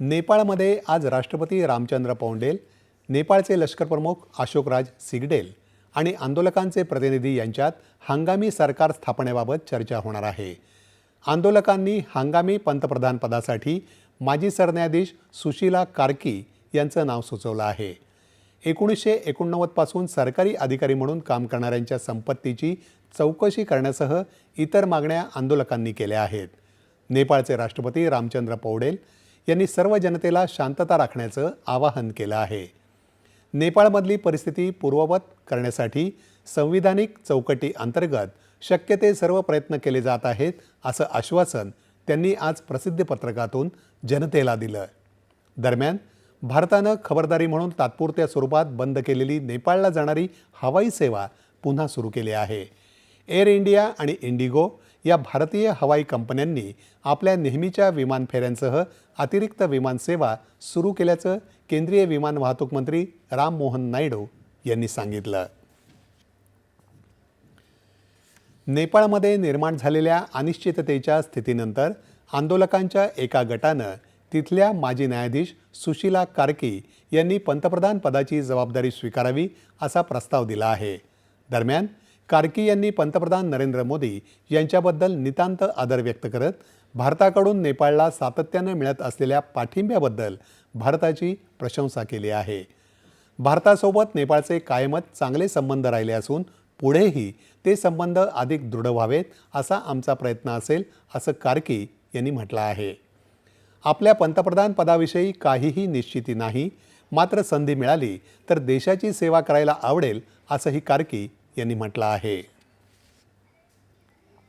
नेपाळमध्ये आज राष्ट्रपती रामचंद्र पौंडेल नेपाळचे लष्करप्रमुख अशोकराज सिगडेल आणि आंदोलकांचे प्रतिनिधी यांच्यात हंगामी सरकार स्थापनेबाबत चर्चा होणार आहे. आंदोलकांनी हंगामी पंतप्रधानपदासाठी माजी सरन्यायाधीश सुशीला कार्की यांचं नाव सुचवलं आहे. एकोणीसशे एकोणनव्वदपासून सरकारी अधिकारी म्हणून काम करणाऱ्यांच्या संपत्तीची चौकशी करण्यासह इतर मागण्या आंदोलकांनी केल्या आहेत. नेपाळचे राष्ट्रपती रामचंद्र पौडेल यांनी सर्व जनतेला शांतता राखण्याचं आवाहन केलं आहे. नेपाळमधली परिस्थिती पूर्ववत करण्यासाठी संविधानिक चौकटी अंतर्गत शक्य ते सर्व प्रयत्न केले जात आहेत असं आश्वासन त्यांनी आज प्रसिद्धीपत्रकातून जनतेला दिलं. दरम्यान भारतानं खबरदारी म्हणून तात्पुरत्या स्वरूपात बंद केलेली नेपाळला जाणारी हवाई सेवा पुन्हा सुरू केली आहे. एअर इंडिया आणि इंडिगो या भारतीय हवाई कंपन्यांनी आपल्या नेहमीच्या विमान फेऱ्यांसह अतिरिक्त विमानसेवा सुरू केल्याचं केंद्रीय विमान वाहतूक मंत्री राम मोहन नायडू यांनी सांगितलं. नेपाळमध्ये निर्माण झालेल्या अनिश्चिततेच्या स्थितीनंतर आंदोलकांच्या एका गटानं तिथल्या माजी न्यायाधीश सुशीला कार्की यांनी पंतप्रधान पदाची जबाबदारी स्वीकारावी असा प्रस्ताव दिला आहे. दरम्यान कार्की यांनी पंतप्रधान नरेंद्र मोदी यांच्याबद्दल नितांत आदर व्यक्त करत भारताकडून नेपाळला सातत्यानं मिळत असलेल्या पाठिंब्याबद्दल भारताची प्रशंसा केली आहे. भारतासोबत नेपाळचे कायमच चांगले संबंध राहिले असून पुढेही ते संबंध अधिक दृढ व्हावेत असा आमचा प्रयत्न असेल असं कार्की यांनी म्हटलं आहे. आपल्या पंतप्रधान पदाविषयी काहीही निश्चिती नाही मात्र संधी मिळाली तर देशाची सेवा करायला आवडेल असंही कार्की यांनी म्हटलं आहे.